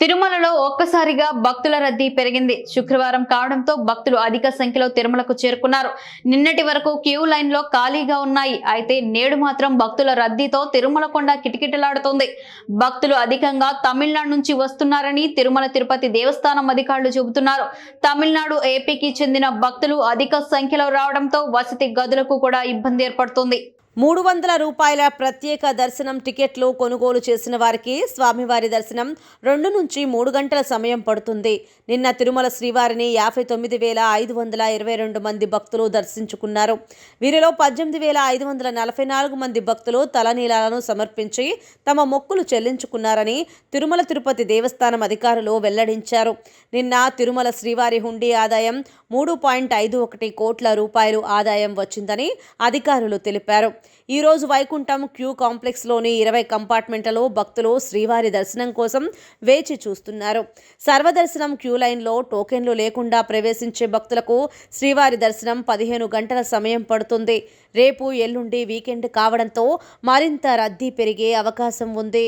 తిరుమలలో ఒక్కసారిగా భక్తుల రద్దీ పెరిగింది. శుక్రవారం కావడంతో భక్తులు అధిక సంఖ్యలో తిరుమలకు చేరుకున్నారు. నిన్నటి వరకు క్యూ లైన్లో ఖాళీగా ఉన్నాయి. అయితే నేడు మాత్రం భక్తుల రద్దీతో తిరుమల కొండ కిటకిటలాడుతోంది. భక్తులు అధికంగా తమిళనాడు నుంచి వస్తున్నారని తిరుమల తిరుపతి దేవస్థానం అధికారులు చెబుతున్నారు. తమిళనాడు ఏపీకి చెందిన భక్తులు అధిక సంఖ్యలో రావడంతో వసతి గదులకు కూడా ఇబ్బంది ఏర్పడుతుంది. మూడు వందల రూపాయల ప్రత్యేక దర్శనం టికెట్లు కొనుగోలు చేసిన వారికి స్వామివారి దర్శనం రెండు నుంచి మూడు గంటల సమయం పడుతుంది. నిన్న తిరుమల శ్రీవారిని యాభై తొమ్మిది వేల ఐదు వందల ఇరవై రెండు మంది భక్తులు దర్శించుకున్నారు. వీరిలో పద్దెనిమిది వేల ఐదు వందల నలభై నాలుగు మంది భక్తులు తలనీలాలను సమర్పించి తమ మొక్కులు చెల్లించుకున్నారని తిరుమల తిరుపతి దేవస్థానం అధికారులు వెల్లడించారు. నిన్న తిరుమల శ్రీవారి హుండీ ఆదాయం మూడు పాయింట్ ఐదు ఒకటి కోట్ల రూపాయలు ఆదాయం వచ్చిందని అధికారులు తెలిపారు. ఈరోజు వైకుంఠం క్యూ కాంప్లెక్స్లోని ఇరవై కంపార్ట్మెంట్లలో భక్తులు శ్రీవారి దర్శనం కోసం వేచి చూస్తున్నారు. సర్వదర్శనం క్యూ లైన్లో టోకెన్లు లేకుండా ప్రవేశించే భక్తులకు శ్రీవారి దర్శనం పదిహేను గంటల సమయం పడుతుంది. రేపు ఎల్లుండి వీకెండ్ కావడంతో మరింత రద్దీ పెరిగే అవకాశం ఉంది.